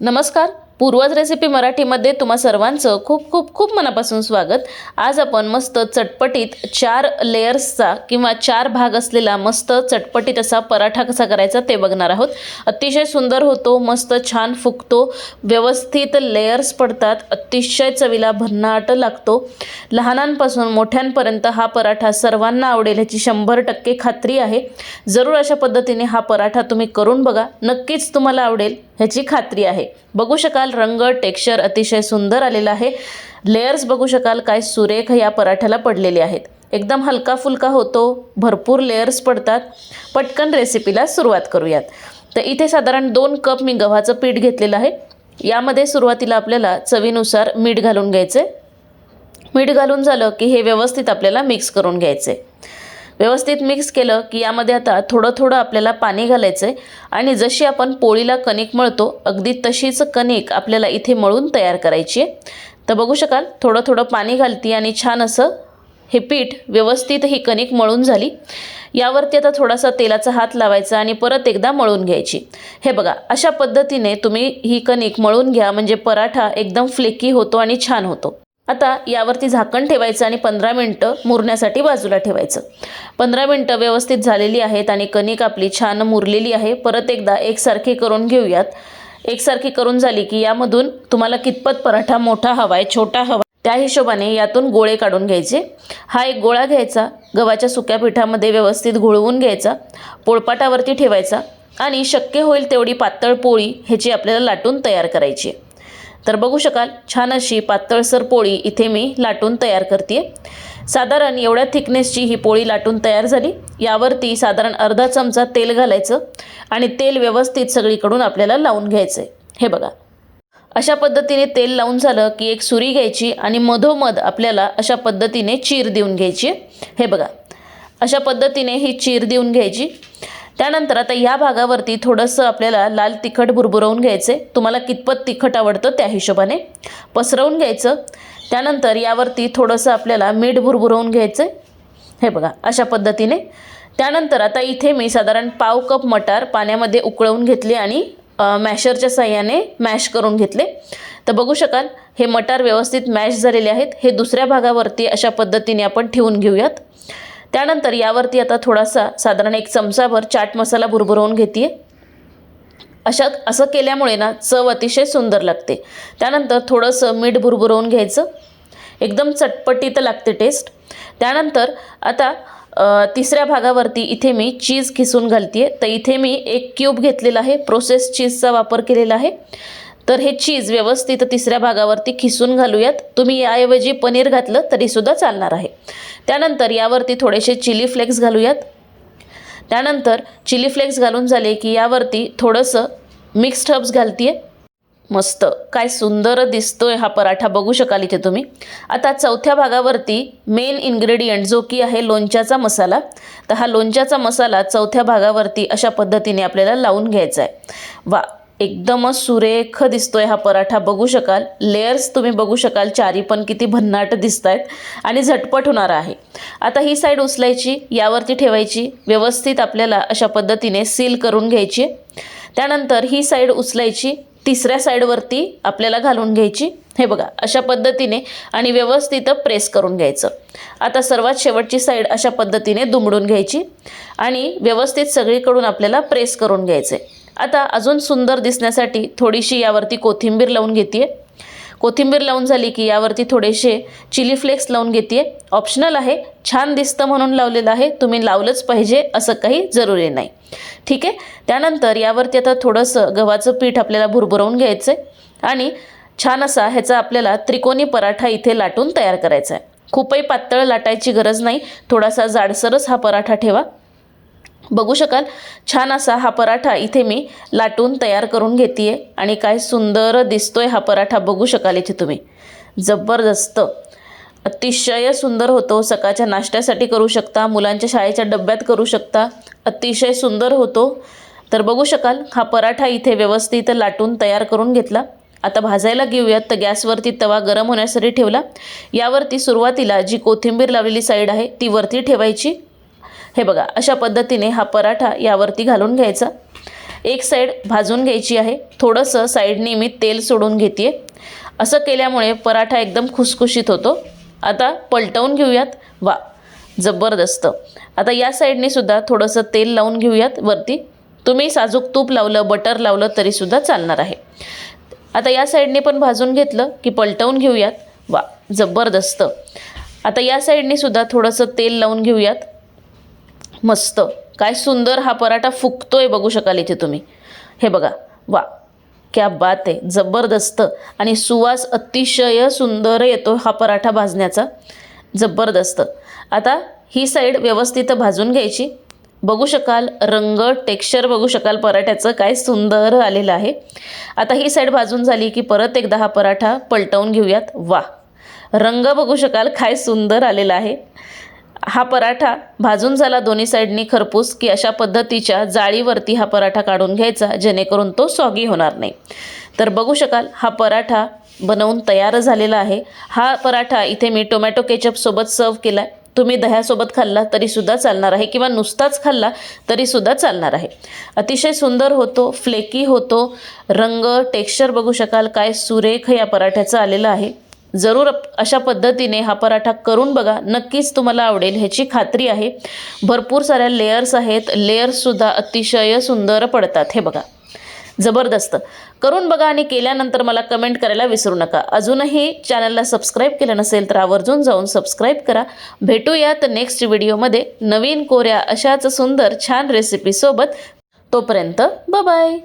नमस्कार. पूर्वज रेसिपी मराठीमध्ये तुम्हा सर्वांचं खूप खूप खूप मनापासून स्वागत. आज आपण मस्त चटपटीत चार लेयर्सचा किंवा चार भाग असलेला मस्त चटपटीत असा पराठा कसा करायचा ते बघणार आहोत. अतिशय सुंदर होतो मस्त छान फुगतो व्यवस्थित लेयर्स पडतात अतिशय चवीला भन्नाट लागतो. लहानांपासून मोठ्यांपर्यंत हा पराठा सर्वांना आवडेल ह्याची शंभर टक्के खात्री आहे. जरूर अशा पद्धतीने हा पराठा तुम्ही करून बघा. नक्कीच तुम्हाला आवडेल. ह्याची खात्री आहे. बघू शकाल रंग टेक्स्चर अतिशय सुंदर आलेला आहे. लेयर्स बघू शकाल काय सुरेख या पराठ्याला पडलेले आहेत. एकदम हलका फुलका होतो. भरपूर लेयर्स पडतात. पटकन रेसिपीला सुरुवात करूयात. तर इथे साधारण दोन कप मी गव्हाचं पीठ घेतलेलं आहे. यामध्ये सुरुवातीला आपल्याला चवीनुसार मीठ घालून घ्यायचे मीठ घालून झालं की हे व्यवस्थित आपल्याला मिक्स करून घ्यायचे व्यवस्थित मिक्स केलं की यामध्ये आता थोडं थोडं आपल्याला पाणी घालायचं आहे आणि जशी आपण पोळीला कणिक मळतो अगदी तशीच कणिक आपल्याला इथे मळून तयार करायची आहे. तर बघू शकाल थोडं थोडं पाणी घालती आणि छान असं हे पीठ व्यवस्थित ही कणिक मळून झाली. यावरती आता थोडासा तेलाचा हात लावायचा आणि परत एकदा मळून घ्यायची. हे बघा अशा पद्धतीने तुम्ही ही कणिक मळून घ्या म्हणजे पराठा एकदम फ्लेकी होतो आणि छान होतो. आता यावरती झाकण ठेवायचं आणि पंधरा मिनटं मुरण्यासाठी बाजूला ठेवायचं. पंधरा मिनटं व्यवस्थित झालेली आहेत आणि कणिक आपली छान मुरलेली आहे. परत एकदा एकसारखी करून घेऊयात. एकसारखी करून झाली की यामधून तुम्हाला कितपत पराठा मोठा हवा आहे छोटा हवा त्या हिशोबाने यातून गोळे काढून घ्यायचे. हा एक गोळा घ्यायचा गव्हाच्या सुक्या पिठामध्ये व्यवस्थित घोळवून घ्यायचा पोळपाटावरती ठेवायचा आणि शक्य होईल तेवढी पातळ पोळी ह्याची आपल्याला लाटून तयार करायची आहे. तर बघू शकाल छान अशी पातळसर पोळी इथे मी लाटून तयार करते साधारण एवढ्या थिकनेसची ही पोळी लाटून तयार झाली. यावरती साधारण अर्धा चमचा तेल घालायचं आणि तेल व्यवस्थित सगळीकडून आपल्याला लावून घ्यायचं आहे हे बघा. अशा पद्धतीने तेल लावून झालं की एक सुरी घ्यायची आणि मधोमध आपल्याला अशा पद्धतीने चीर देऊन घ्यायची. हे बघा. अशा पद्धतीने ही चीर देऊन घ्यायची. त्यानंतर आता या भागावरती थोडंसं आपल्याला लाल तिखट भुरभुरवून घ्यायचे तुम्हाला कितपत तिखट आवडतं त्या हिशोबाने पसरवून घ्यायचं. त्यानंतर यावरती थोडंसं आपल्याला मीठ भुरभुरवून घ्यायचं हे बघा अशा पद्धतीने. त्यानंतर आता इथे मी साधारण पाव कप मटार पाण्यामध्ये उकळवून घेतले आणि मॅशरच्या साह्याने मॅश करून घेतले. तर बघू शकाल हे मटार व्यवस्थित मॅश झालेले आहेत. हे दुसऱ्या भागावरती अशा पद्धतीने आपण ठेवून घेऊयात. त्यानंतर यावरती आता थोडासा साधारण एक चमचाभर चाट मसाला भुरभुरवून घेते अशा असं केल्यामुळे ना चव अतिशय सुंदर लागते. त्यानंतर थोडंसं मीठ भुरभुरवून घ्यायचं. एकदम चटपटीत लागते टेस्ट त्यानंतर आता तिसऱ्या भागावरती इथे मी चीज खिसून घालते तर इथे मी एक क्यूब घेतलेला आहे. प्रोसेस चीजचा वापर केलेला आहे. तर हे चीज व्यवस्थित तिसऱ्या भागावरती खिसून घालूयात. तुम्ही याऐवजी पनीर घातलं तरीसुद्धा चालणार आहे. त्यानंतर यावरती थोडेसे चिली फ्लेक्स घालूयात. त्यानंतर चिली फ्लेक्स घालून झाले की यावरती थोडंसं मिक्स्ड हर्ब्स घालते मस्त. काय सुंदर दिसतोय हा पराठा. बघू शकाल इथे तुम्ही. आता चौथ्या भागावरती मेन इन्ग्रेडियंट जो की आहे लोणच्याचा मसाला तर हा लोणच्याचा मसाला चौथ्या भागावरती अशा पद्धतीने आपल्याला लावून घ्यायचा आहे वा एकदमच सुरेख दिसतोय हा पराठा. बघू शकाल. लेयर्स तुम्ही बघू शकाल. चारी पण किती भन्नाट दिसत आहेत आणि झटपट होणार आहे. आता ही साईड उचलायची यावरती ठेवायची व्यवस्थित आपल्याला अशा पद्धतीने सील करून घ्यायची. त्यानंतर ही साईड उचलायची तिसऱ्या साईडवरती आपल्याला घालून घ्यायची. हे बघा अशा पद्धतीने आणि व्यवस्थित प्रेस करून घ्यायचं. आता सर्वात शेवटची साईड अशा पद्धतीने दुमडून घ्यायची आणि व्यवस्थित सगळीकडून आपल्याला प्रेस करून घ्यायचं. आहे आता अजून सुंदर दिसण्यासाठी थोडीशी यावरती कोथिंबीर लावून घेते कोथिंबीर लावून झाली की यावरती थोडेसे चिली फ्लेक्स लावून घेते ऑप्शनल आहे छान दिसतं म्हणून लावलेलं आहे तुम्ही लावलंच पाहिजे असं काही जरुरी नाही. ठीक आहे? त्यानंतर यावरती आता थोडंसं गव्हाचं पीठ आपल्याला भुरभुरवून घ्यायचं आहे आणि छान असा ह्याचा आपल्याला त्रिकोणी पराठा इथे लाटून तयार करायचा आहे खूपही पातळ लाटायची गरज नाही थोडासा जाडसरच हा पराठा ठेवा. बघू शकाल. छान असा हा पराठा इथे मी लाटून तयार करून घेते आणि काय सुंदर दिसतोय हा पराठा बघू शकाल इथे तुम्ही. जबरदस्त. अतिशय सुंदर होतो. सकाळच्या नाश्त्यासाठी करू शकता मुलांच्या शाळेच्या डब्यात करू शकता. अतिशय सुंदर होतो. तर बघू शकाल हा पराठा इथे व्यवस्थित लाटून तयार करून घेतला. आता भाजायला घेऊयात. तर गॅसवरती तवा गरम होण्यासाठी ठेवला. यावरती सुरुवातीला जी कोथिंबीर लावलेली साईड आहे ती वरती ठेवायची. हे बघा अशा पद्धतीने हा पराठा यावरती घालून घ्यायचा. एक साईड भाजून घ्यायची आहे. थोडंसं साईडने मी तेल सोडून घेते असं केल्यामुळे पराठा एकदम खुसखुशीत होतो. आता पलटवून घेऊयात. वा जबरदस्त. आता या साईडने सुद्धा थोडंसं तेल लावून घेऊयात वरती. तुम्ही साजूक तूप लावलं बटर लावलं तरीसुद्धा चालणार आहे. आता या साईडने पण भाजून घेतलं की पलटवून घेऊयात. वा जबरदस्त. आता या साईडने सुद्धा थोडंसं तेल लावून घेऊयात. मस्त. काय सुंदर हा पराठा फुगतोय बघू शकाल इथे तुम्ही. हे बघा. वा. क्या बात आहे. जबरदस्त. आणि सुवास अतिशय सुंदर येतो हा पराठा भाजण्याचा. जबरदस्त. आता ही साईड व्यवस्थित भाजून घ्यायची. बघू शकाल रंग टेक्स्चर बघू शकाल पराठ्याचं काय सुंदर आलेलं आहे. आता ही साईड भाजून झाली की परत एकदा हा पराठा पलटवून घेऊयात. वा. रंग बघू शकाल काय सुंदर आलेला आहे. हा पराठा भाजून झाला दोन्ही साईडनी खरपूस की अशा पद्धतीच्या जाळीवरती हा पराठा काढून घ्यायचा जेणेकरून तो सॉगी होणार नाही. तर बघू शकाल हा पराठा बनवून तयार झालेला आहे. हा पराठा इथे मी टोमॅटो केचपसोबत सर्व केला आहे तुम्ही दह्यासोबत खाल्ला तरीसुद्धा चालणार आहे किंवा नुसताच खाल्ला तरीसुद्धा चालणार आहे. अतिशय सुंदर होतो फ्लेकी होतो. रंग टेक्स्चर बघू शकाल काय सुरेख या पराठ्याचं आलेलं आहे. जरूर अशा पद्धतीने हा पराठा करून बघा. नक्कीच तुम्हाला आवडेल. ह्याची खात्री आहे. भरपूर साऱ्या लेयर्स आहेत. लेयर्ससुद्धा अतिशय सुंदर पडतात. हे बघा. जबरदस्त. करून बघा आणि केल्यानंतर मला कमेंट करायला विसरू नका. अजूनही चॅनलला सबस्क्राईब केलं नसेल तर आवर्जून जाऊन सबस्क्राईब करा. भेटूयात नेक्स्ट व्हिडिओमध्ये नवीन कोऱ्या अशाच सुंदर छान रेसिपीसोबत तोपर्यंत बाय